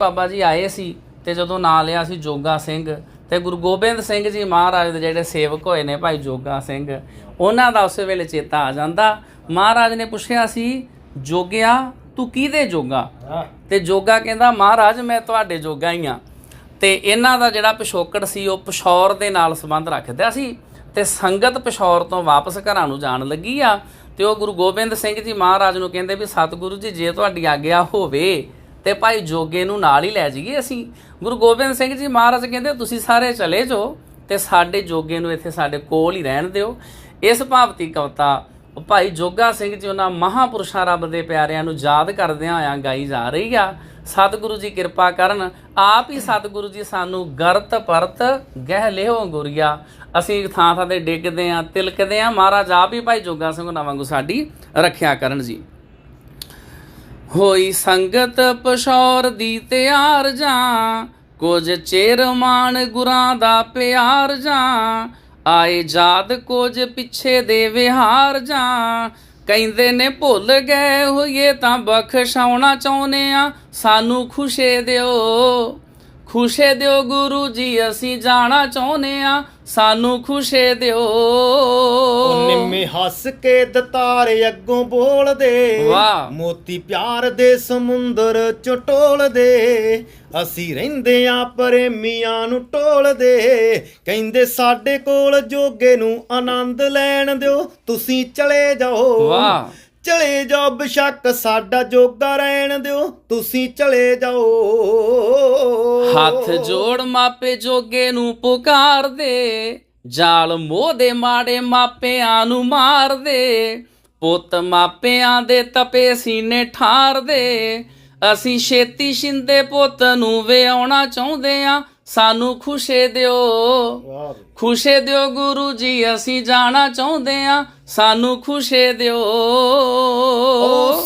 ਬਾਬਾ ਜੀ ਆਏ ਸੀ ਤੇ ਜਦੋਂ ਨਾਂ ਲਿਆ ਸੀ ਜੋਗਾ ਸਿੰਘ ਤੇ ਗੁਰੂ ਗੋਬਿੰਦ ਸਿੰਘ ਜੀ ਮਹਾਰਾਜ ਦੇ ਜਿਹੜੇ ਸੇਵਕ ਹੋਏ ਨੇ ਭਾਈ ਜੋਗਾ ਸਿੰਘ ਉਹਨਾਂ ਦਾ ਉਸੇ ਵੇਲੇ ਚੇਤਾ ਆ ਜਾਂਦਾ। ਮਹਾਰਾਜ ਨੇ ਪੁੱਛਿਆ ਸੀ ਜੋਗਿਆ ਤੂੰ ਕਿਹਦੇ ਜੋਗਾ? ਤੇ ਜੋਗਾ ਕਹਿੰਦਾ ਮਹਾਰਾਜ ਮੈਂ ਤੁਹਾਡੇ ਜੋਗਾ ਹੀ ਆ। ਤੇ ਇਹਨਾਂ ਦਾ ਜਿਹੜਾ ਪਿਛੋਕੜ ਸੀ ਉਹ ਪਿਸ਼ੌਰ ਦੇ ਨਾਲ ਸੰਬੰਧ ਰੱਖਦਾ ਸੀ ਤੇ ਸੰਗਤ ਪਿਸ਼ੌਰ ਤੋਂ ਵਾਪਸ ਘਰਾਂ ਨੂੰ ਜਾਣ ਲੱਗੀ ਆ ਤੇ ਉਹ ਗੁਰੂ ਗੋਬਿੰਦ ਸਿੰਘ ਜੀ ਮਹਾਰਾਜ ਨੂੰ ਕਹਿੰਦੇ ਵੀ ਸਤਿਗੁਰੂ ਜੀ ਜੇ ਤੁਹਾਡੀ ਆਗਿਆ ਹੋਵੇ ਤੇ ਭਾਈ ਜੋਗੇ ਨੂੰ ਨਾਲ ਹੀ ਲੈ ਜਾਈਏ ਅਸੀਂ। ਗੁਰੂ ਗੋਬਿੰਦ ਸਿੰਘ ਜੀ ਮਹਾਰਾਜ ਕਹਿੰਦੇ, ਤੁਸੀਂ ਸਾਰੇ ਚਲੇ ਜਾਓ ਤੇ ਸਾਡੇ ਜੋਗੇ ਨੂੰ ਇੱਥੇ ਸਾਡੇ ਕੋਲ ਹੀ ਰਹਿਣ ਦਿਓ। ਇਸ ਭਾਵਤੀ ਕਵਤਾ ਭਾਈ ਜੋਗਾ ਸਿੰਘ ਜੀ ਉਹਨਾਂ ਮਹਾਪੁਰਸ਼ਾਂ ਰੱਬ ਦੇ ਪਿਆਰਿਆਂ ਨੂੰ ਯਾਦ ਕਰਦਿਆਂ ਹੋਇਆਂ ਗਾਈ ਜਾ ਰਹੀ ਆ। ਸਤਿਗੁਰੂ ਜੀ ਕਿਰਪਾ ਕਰਨ, ਆਪ ਹੀ ਸਤਿਗੁਰੂ ਜੀ ਸਾਨੂੰ ਗਰਤ ਪਰਤ ਗਹਿ ਲਿਓ ਗੁਰਿਆ। ਅਸੀਂ ਥਾਂ ਥਾਂ ਤੇ ਡਿੱਗਦੇ ਆਂ, ਤਿਲਕਦੇ ਆਂ। ਮਹਾਰਾਜ ਆਪ ਹੀ ਭਾਈ ਜੋਗਾ ਸਿੰਘ ਉਹਨਾਂ ਵਾਂਗੂ ਸਾਡੀ ਰੱਖਿਆ ਕਰਨ ਜੀ। ਹੋਈ ਸੰਗਤ ਪਸ਼ੌਰ ਦੀ ਤਿਆਰ ਜਾਂ। ਕੁਝ ਚਿਰ ਮਾਨ ਗੁਰਾਂ ਦਾ ਪਿਆਰ ਜਾਂ। ਆਏ ਜਾਦ ਕੁਝ ਪਿੱਛੇ ਦੇ ਵਿਹਾਰ ਜਾਂ। ਕਹਿੰਦੇ ਨੇ ਭੁੱਲ ਗਏ ਹੋਈਏ ਤਾਂ ਬਖਸ਼ਾਉਣਾ ਚਾਹੁੰਦੇ ਆ। ਸਾਨੂੰ ਖੁਸ਼ੇ ਦਿਓ। ਖੁਸ਼ੇ ਦਿਓ ਗੁਰੂ ਜੀ ਅਸੀਂ ਜਾਣਾ ਚਾਹੁੰਦੇ ਆ ਸਾਨੂੰ ਖੁਸ਼ੇ ਦਿਓ। ਨਿੰਮੇ ਹੱਸ ਕੇ ਦਤਾਰੇ ਅੱਗੋਂ ਬੋਲਦੇ। ਵਾਹ। ਮੋਤੀ ਪਿਆਰ ਦੇ ਸਮੁੰਦਰ ਚ ਟੋਲਦੇ ਅਸੀਂ ਰਹਿੰਦੇ ਆ ਪ੍ਰੇਮੀਆਂ ਨੂੰ ਟੋਲਦੇ। ਕਹਿੰਦੇ ਸਾਡੇ ਕੋਲ ਜੋਗੇ ਨੂੰ ਆਨੰਦ ਲੈਣ ਦਿਓ। ਤੁਸੀਂ ਚਲੇ ਜਾਓ। ਵਾਹ। ਚਲੇ ਜਾਓ ਬਿਸ਼ੱਕ, ਸਾਡਾ ਜੋਗਾ ਰਹਿਣ ਦਿਓ, ਤੁਸੀਂ ਚਲੇ ਜਾਓ। ਹੱਥ ਜੋੜ ਮਾਪੇ ਜੋਗੇ ਨੂੰ ਪੁਕਾਰਦੇ ਜਾਲ ਮੋਹ ਦੇ ਮਾੜੇ ਮਾਪਿਆਂ ਨੂੰ ਮਾਰਦੇ ਪੁੱਤ ਮਾਪਿਆਂ ਦੇ ਤਪੇ ਸੀਨੇ ਠਾਰਦੇ ਅਸੀਂ ਛੇਤੀ ਸ਼ਿੰਦੇ ਪੁੱਤ ਨੂੰ ਵਿਆਉਣਾ ਚਾਹੁੰਦੇ ਆ ਸਾਨੂੰ ਖੁਸ਼ੇ ਦਿਓ। ਖੁਸ਼ੇ ਦਿਓ ਗੁਰੂ ਜੀ ਅਸੀਂ ਜਾਣਾ ਚਾਹੁੰਦੇ ਆ। ਸਾਨੂੰ ਖੁਸ਼ੇ ਦਿਓ।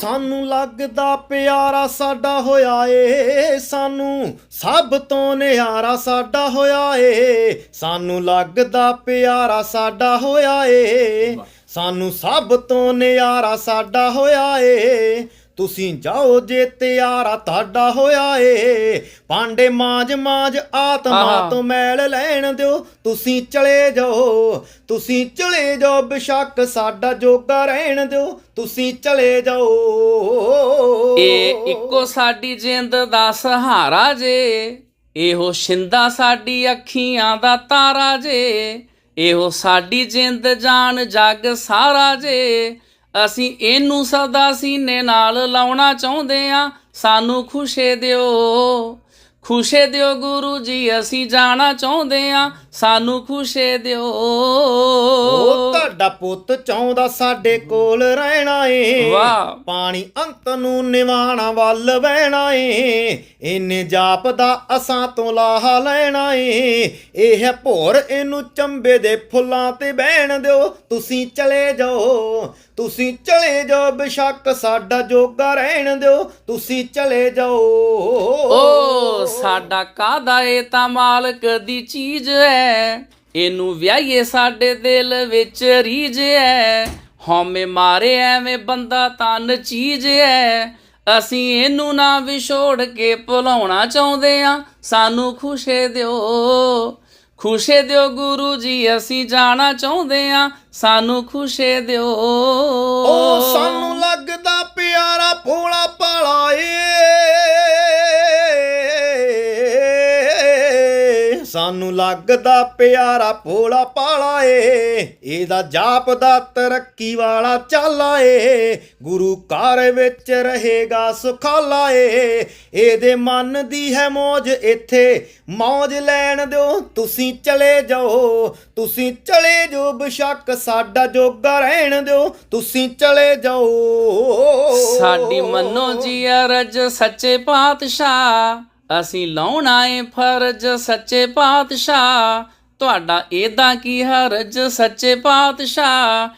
ਸਾਨੂੰ ਲੱਗਦਾ ਪਿਆਰਾ ਸਾਡਾ ਹੋਇਆ ਏ। ਸਾਨੂੰ ਸਭ ਤੋਂ ਨਿਆਰਾ ਸਾਡਾ ਹੋਇਆ ਏ। ਸਾਨੂੰ ਲੱਗਦਾ ਪਿਆਰਾ ਸਾਡਾ ਹੋਇਆ ਏ। ਸਾਨੂੰ ਸਭ ਤੋਂ ਨਿਆਰਾ ਸਾਡਾ ਹੋਇਆ ਏ। ਤੁਸੀਂ ਜਾਓ ਜੇ ਤਿਆਰਾ ਤੁਹਾਡਾ ਹੋਇਆ ਏ। ਪਾਂਡੇ ਮਾਜ ਮਾਜ ਆਤਮਾ। ਤੋਂ ਮੈਲ ਲੈਣ ਦਿਓ। ਤੁਸੀਂ ਚਲੇ ਜਾਓ ਤੁਸੀਂ ਚਲੇ ਜਾਓ ਬਿਸ਼ੱਕ ਸਾਡਾ ਜੋਗਾ ਰਹਿਣ ਦਿਓ। ਤੁਸੀਂ ਚਲੇ ਜਾਓ। ਇਹ ਇੱਕੋ ਸਾਡੀ ਜਿੰਦ ਦਾ ਸਹਾਰਾ ਜੇ। ਇਹੋ ਸ਼ਿੰਦਾ ਸਾਡੀ ਅੱਖੀਆਂ ਦਾ ਤਾਰਾ ਜੇ। ਇਹੋ ਸਾਡੀ ਜਿੰਦ ਜਾਨ ਜਗ ਸਾਰਾ ਜੇ। ਅਸੀਂ ਇਹਨੂੰ ਸਦਾ ਸੀਨੇ ਨਾਲ ਲਾਉਣਾ ਚਾਹੁੰਦੇ ਆ ਸਾਨੂੰ ਖੁਸ਼ੇ ਦਿਓ। ਖੁਸ਼ੇ ਦਿਓ ਗੁਰੂ ਜੀ ਅਸੀਂ ਜਾਣਾ ਚਾਹੁੰਦੇ ਆ ਸਾਨੂੰ ਖੁਸ਼ੇ ਦਿਓ। ਉਹ ਤੁਹਾਡਾ ਪੁੱਤ ਚਾਹੁੰਦਾ ਸਾਡੇ ਕੋਲ ਰਹਿਣਾ ਏ। ਵਾਹ। ਪਾਣੀ ਅੰਤ ਨੂੰ ਨਿਵਾਣਾ ਵੱਲ ਵਹਿਣਾ ਏ। ਇਹਨੇ ਜਾਪਦਾ ਅਸਾਂ ਤੋਂ ਲਾਹਾ ਲੈਣਾ ਏ। ਇਹ ਭੋਰ ਇਹਨੂੰ ਚੰਬੇ ਦੇ ਫੁੱਲਾਂ ਤੇ ਬਹਿਣ ਦਿਓ। ਤੁਸੀਂ ਚਲੇ ਜਾਓ ਤੁਸੀਂ ਚਲੇ ਜਾਓ ਬਿਸ਼ੱਕ ਸਾਡਾ ਜੋਗਾ ਰਹਿਣ ਦਿਓ। ਤੁਸੀਂ ਚਲੇ ਜਾਓ। ਓ ਸਾਡਾ ਕਾਦਾ ਏ ਤਾਂ ਮਾਲਕ ਦੀ ਚੀਜ਼ ਐ? ਇਹਨੂੰ ਵਿਆਹੀਏ ਸਾਡੇ ਦਿਲ ਵਿੱਚ ਰੀਝ ਐ। ਹਉਮੈ ਮਾਰੇ ਐਵੇਂ ਬੰਦਾ ਤਨ ਚੀਜ਼ ਐ। ਅਸੀਂ ਇਹਨੂੰ ਨਾ ਵਿਛੋੜ ਕੇ ਭੁਲਾਉਣਾ ਚਾਹੁੰਦੇ ਆ। ਸਾਨੂੰ ਖੁਸ਼ੇ ਦਿਓ। ਖੁਸ਼ੇ ਦਿਓ ਗੁਰੂ ਜੀ, ਅਸੀਂ ਜਾਣਾ ਚਾਹੁੰਦੇ ਆ। ਸਾਨੂੰ ਖੁਸ਼ੇ ਦਿਓ। ਉਹ ਸਾਨੂੰ ਲੱਗਦਾ ਪਿਆਰਾ ਭੋਲਾ ਪਾਲਾ ਏ। ਸਾਨੂੰ ਲੱਗਦਾ ਪਿਆਰਾ ਭੋਲਾ ਪਾਲਾ ਏ। ਇਹਦਾ ਜਾਪਦਾ ਤਰੱਕੀ ਵਾਲਾ ਚਾਲਾ ਏ। ਗੁਰੂ ਘਰ ਵਿੱਚ ਰਹੇਗਾ ਸੁਖਾਲਾ ਏ। ਇਹਦੇ ਮਨ ਦੀ ਹੈ ਮੌਜ ਇੱਥੇ। ਮੌਜ ਲੈਣ ਦਿਓ, ਤੁਸੀਂ ਚਲੇ ਜਾਓ। ਤੁਸੀਂ ਚਲੇ ਜਾਓ, ਬਸ਼ੱਕ ਸਾਡਾ ਜੋਗਾ ਰਹਿਣ ਦਿਓ। ਤੁਸੀਂ ਚਲੇ ਜਾਓ। ਸਾਡੀ ਮੰਨੋ ਜੀ ਅਰਜ ਸੱਚੇ ਪਾਤਸ਼ਾਹ। ਅਸੀਂ ਲਾਉਣਾ ਏ ਫਰਜ਼ ਸੱਚੇ ਪਾਤਸ਼ਾਹ। ਤੁਹਾਡਾ ਏਦਾਂ ਕੀ ਹਰਜ ਸੱਚੇ ਪਾਤਸ਼ਾਹ?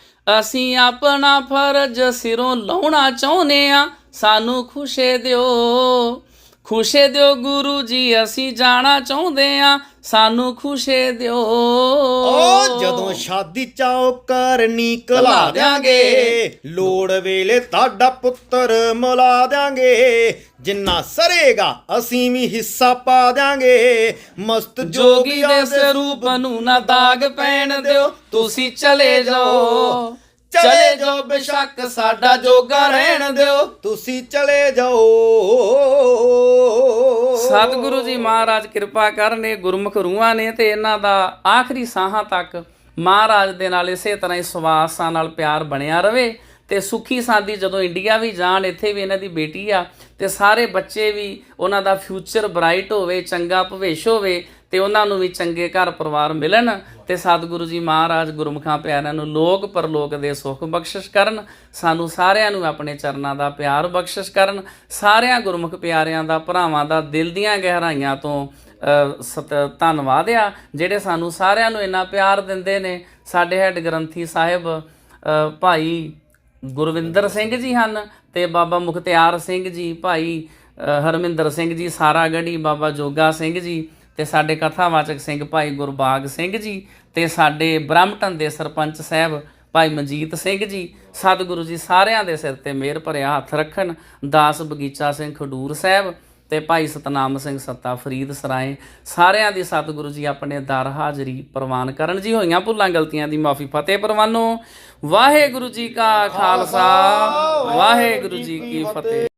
ਅਸੀਂ ਆਪਣਾ ਫਰਜ਼ ਸਿਰੋਂ ਲਾਉਣਾ ਚਾਹੁੰਦੇ ਆ ਸਾਨੂੰ ਖੁਸ਼ੇ ਦਿਓ। ਖੁਸ਼ੇ ਦਿਓ ਗੁਰੂ ਜੀ ਅਸੀਂ ਜਾਣਾ ਚਾਹੁੰਦੇ ਆ ਸਾਨੂੰ ਖੁਸ਼ੇ ਦਿਓ। ਓ ਜਦੋਂ ਸ਼ਾਦੀ ਚਾਓ ਕਰਨੀ ਕਲਾ ਦਿਆਂਗੇ ਲੋੜ ਵੇਲੇ ਤੁਹਾਡਾ ਪੁੱਤਰ ਮੁਲਾ ਦਿਆਂਗੇ। ਜਿੰਨਾ ਸਰੇਗਾ ਅਸੀਂ ਵੀ ਹਿੱਸਾ ਪਾ ਦਿਆਂਗੇ। ਮਸਤ ਜੋਗੀ ਦੇ ਸਰੂਪ ਨੂੰ ਨਾ ਦਾਗ ਪੈਣ ਦਿਓ। ਤੁਸੀਂ ਚਲੇ ਜਾਓ। ਚਲੇ ਜਾਓ ਬੇਸ਼ੱਕ ਸਾਡਾ ਜੋਗਾ ਰਹਿਣ ਦਿਓ। ਤੁਸੀਂ ਚਲੇ ਜਾਓ। ਸਤਿਗੁਰੂ ਜੀ ਮਹਾਰਾਜ ਕਿਰਪਾ ਕਰਨੇ ਗੁਰਮੁਖ ਰੂਹਾਂ ਨੇ ਤੇ ਇਹਨਾਂ ਦਾ ਆਖਰੀ ਸਾਹਾਂ ਤੱਕ ਮਹਾਰਾਜ ਦੇ ਨਾਲ ਇਸੇ ਤਰ੍ਹਾਂ ਹੀ ਸਵਾਸਾਂ ਨਾਲ ਪਿਆਰ ਬਣਿਆ ਰਵੇ ਤੇ ਸੁਖੀ ਸਾਦੀ ਜਦੋਂ ਇੰਡੀਆ ਵੀ ਜਾਣ ਇੱਥੇ ਵੀ ਇਹਨਾਂ ਦੀ ਬੇਟੀ ਆ ਤੇ ਸਾਰੇ ਬੱਚੇ ਵੀ ਉਹਨਾਂ ਦਾ ਫਿਊਚਰ ਬ੍ਰਾਈਟ ਹੋਵੇ ਚੰਗਾ ਭਵਿੱਖ ਹੋਵੇ ਤੇ ਉਹਨਾਂ ਨੂੰ ਵੀ ਚੰਗੇ ਘਰ ਪਰਿਵਾਰ ਮਿਲਣ ਤੇ ਸਤਿਗੁਰੂ ਜੀ ਮਹਾਰਾਜ ਗੁਰਮੁਖਾਂ ਪਿਆਰਿਆਂ ਨੂੰ ਲੋਕ ਪਰਲੋਕ ਦੇ ਸੁੱਖ ਬਖਸ਼ਿਸ਼ ਕਰਨ, ਸਾਨੂੰ ਸਾਰਿਆਂ ਨੂੰ ਆਪਣੇ ਚਰਨਾਂ ਦਾ ਪਿਆਰ ਬਖਸ਼ਿਸ਼ ਕਰਨ, ਸਾਰਿਆਂ ਗੁਰਮੁਖ ਪਿਆਰਿਆਂ ਦਾ, ਭਰਾਵਾਂ ਦਾ ਦਿਲ ਦੀਆਂ ਗਹਿਰਾਈਆਂ ਤੋਂ ਸਤ, ਧੰਨਵਾਦ ਆ, ਜਿਹੜੇ ਸਾਨੂੰ ਸਾਰਿਆਂ ਨੂੰ ਇੰਨਾ ਪਿਆਰ ਦਿੰਦੇ ਨੇ। ਸਾਡੇ ਹੈੱਡ ਗ੍ਰੰਥੀ ਸਾਹਿਬ ਭਾਈ ਗੁਰਵਿੰਦਰ ਸਿੰਘ ਜੀ ਹਨ ਤੇ ਬਾਬਾ ਮੁਖਤਿਆਰ ਸਿੰਘ ਜੀ, ਭਾਈ ਹਰਮਿੰਦਰ ਸਿੰਘ ਜੀ ਸਾਰਾਗੜੀ ਬਾਬਾ ਜੋਗਾ ਸਿੰਘ ਜੀ। ਤੇ ਸਾਡੇ ਕਥਾਵਾਚਕ ਸਿੰਘ ਭਾਈ ਗੁਰਬਾਗ ਸਿੰਘ ਜੀ ਤੇ ਸਾਡੇ ਬ੍ਰਹਮਟਨ ਦੇ ਸਰਪੰਚ ਸਾਹਿਬ ਭਾਈ ਮਨਜੀਤ ਸਿੰਘ ਜੀ ਸਤਿਗੁਰੂ ਜੀ ਸਾਰਿਆਂ ਦੇ ਸਿਰ ਤੇ ਮਿਹਰ ਭਰਿਆ ਹੱਥ ਰੱਖਣ ਦਾਸ ਬਗੀਚਾ ਸਿੰਘ ਖਡੂਰ ਸਾਹਿਬ ਤੇ ਭਾਈ ਸਤਨਾਮ ਸਿੰਘ ਸੱਤਾ ਫਰੀਦ ਸਰਾਏ ਸਾਰਿਆਂ ਦੀ ਸਤਿਗੁਰੂ ਜੀ ਆਪਣੇ ਦਰ ਹਾਜ਼ਰੀ ਪ੍ਰਵਾਨ ਕਰਨ ਜੀ ਹੋਈਆਂ ਭੁੱਲਾਂ ਗਲਤੀਆਂ ਦੀ ਮਾਫੀ ਫਤਿਹ ਪ੍ਰਵਾਨੋ। ਵਾਹਿਗੁਰੂ ਜੀ ਕਾ ਖਾਲਸਾ ਵਾਹਿਗੁਰੂ ਜੀ ਕੀ ਫਤਿਹ।